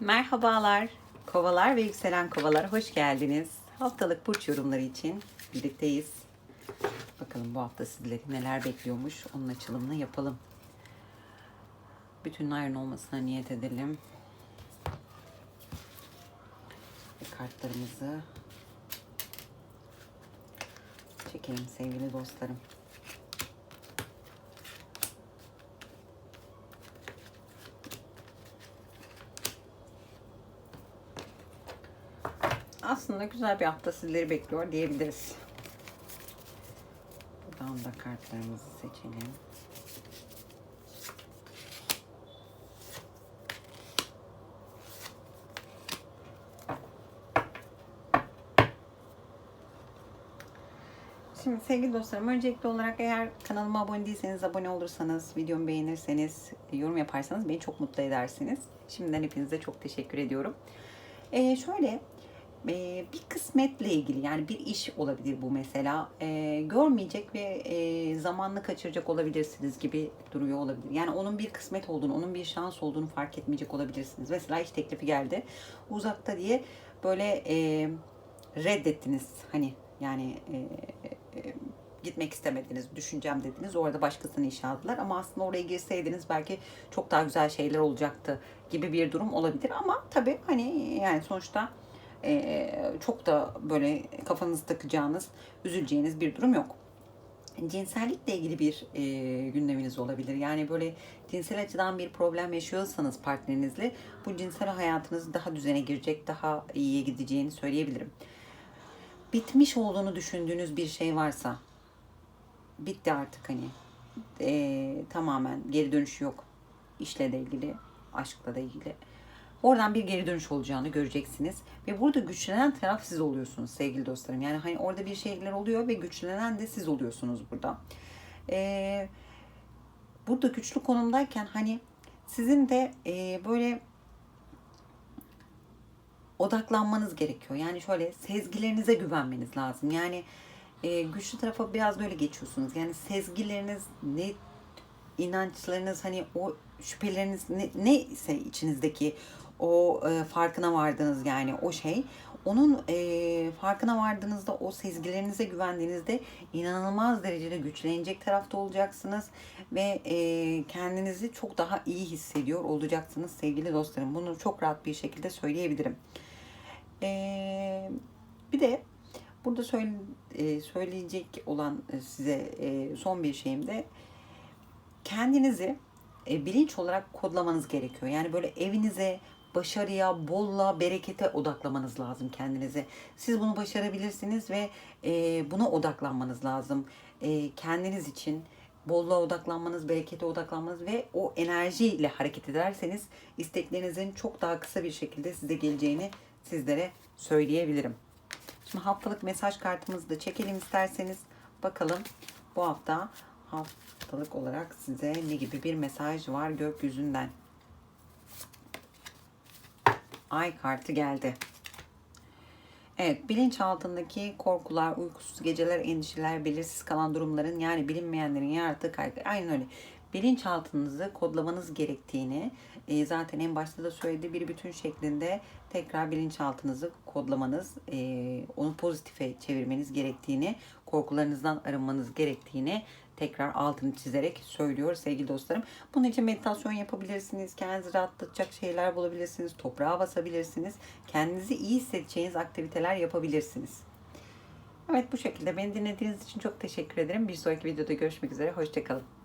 Merhabalar. Kovalar ve yükselen kovalar hoş geldiniz. Haftalık burç yorumları için birlikteyiz. Bakalım bu hafta sizleri neler bekliyormuş. Onun açılımını yapalım. Bütün ayrın olmasına niyet edelim. Ve kartlarımızı çekelim sevgili dostlarım. Aslında güzel bir hafta sizleri bekliyor diyebiliriz. Buradan da kartlarımızı seçelim. Şimdi sevgili dostlarım öncelikli olarak eğer kanalıma abone değilseniz abone olursanız, videomu beğenirseniz, yorum yaparsanız beni çok mutlu edersiniz. Şimdiden hepinize çok teşekkür ediyorum. Ee, şöyle e, bir kısmetle ilgili yani bir iş olabilir bu mesela E, görmeyecek ve e, zamanını kaçıracak olabilirsiniz gibi duruyor olabilir. Yani onun bir kısmet olduğunu, onun bir şans olduğunu fark etmeyecek olabilirsiniz. Mesela iş teklifi geldi uzakta diye böyle e, reddettiniz hani yani e, e, gitmek istemediniz, düşüneceğim dediniz. Orada başkasını işe aldılar ama aslında oraya girseydiniz belki çok daha güzel şeyler olacaktı gibi bir durum olabilir. Ama tabii hani yani sonuçta e, çok da böyle kafanızı takacağınız, üzüleceğiniz bir durum yok. Cinsellikle ilgili bir e, gündeminiz olabilir. Yani böyle cinsel açıdan bir problem yaşıyorsanız partnerinizle bu cinsel hayatınız daha düzene girecek, daha iyiye gideceğini söyleyebilirim. Bitmiş olduğunu düşündüğünüz bir şey varsa bitti artık hani e, tamamen geri dönüşü yok işle de ilgili, aşkla da ilgili. Oradan bir geri dönüş olacağını göreceksiniz. Ve burada güçlenen taraf siz oluyorsunuz sevgili dostlarım. Yani hani orada bir şeyler oluyor ve güçlenen de siz oluyorsunuz burada. Ee, burada güçlü konumdayken hani sizin de e, böyle odaklanmanız gerekiyor. Yani şöyle sezgilerinize güvenmeniz lazım. Yani e, güçlü tarafa biraz böyle geçiyorsunuz. Yani sezgileriniz ne inançlarınız hani o şüpheleriniz ne, neyse içinizdeki o e, farkına vardığınız yani o şey onun e, farkına vardığınızda o sezgilerinize güvendiğinizde inanılmaz derecede güçlenecek tarafta olacaksınız ve e, kendinizi çok daha iyi hissediyor olacaksınız sevgili dostlarım. Bunu çok rahat bir şekilde söyleyebilirim. E, bir de burada söyle, e, söyleyecek olan e, size e, son bir şeyim de kendinizi e, bilinç olarak kodlamanız gerekiyor. Yani böyle evinize, başarıya, bolla, berekete odaklamanız lazım kendinizi. Siz bunu başarabilirsiniz ve e, buna odaklanmanız lazım. E, kendiniz için bolluğa odaklanmanız, berekete odaklanmanız ve o enerjiyle hareket ederseniz isteklerinizin çok daha kısa bir şekilde size geleceğini sizlere söyleyebilirim. Şimdi haftalık mesaj kartımızı da çekelim isterseniz. Bakalım bu hafta haftalık olarak size ne gibi bir mesaj var gökyüzünden. Ay kartı geldi. Evet, bilinç altındaki korkular, uykusuz geceler, endişeler, belirsiz kalan durumların yani bilinmeyenlerin yarattığı kaygı. Aynen öyle. Bilinçaltınızı kodlamanız gerektiğini e, zaten en başta da söylediği bir bütün şeklinde tekrar bilinçaltınızı kodlamanız, e, onu pozitife çevirmeniz gerektiğini, korkularınızdan arınmanız gerektiğini tekrar altını çizerek söylüyor sevgili dostlarım. Bunun için meditasyon yapabilirsiniz. Kendinizi rahatlatacak şeyler bulabilirsiniz. Toprağa basabilirsiniz. Kendinizi iyi hissedeceğiniz aktiviteler yapabilirsiniz. Evet bu şekilde beni dinlediğiniz için çok teşekkür ederim. Bir sonraki videoda görüşmek üzere. Hoşçakalın.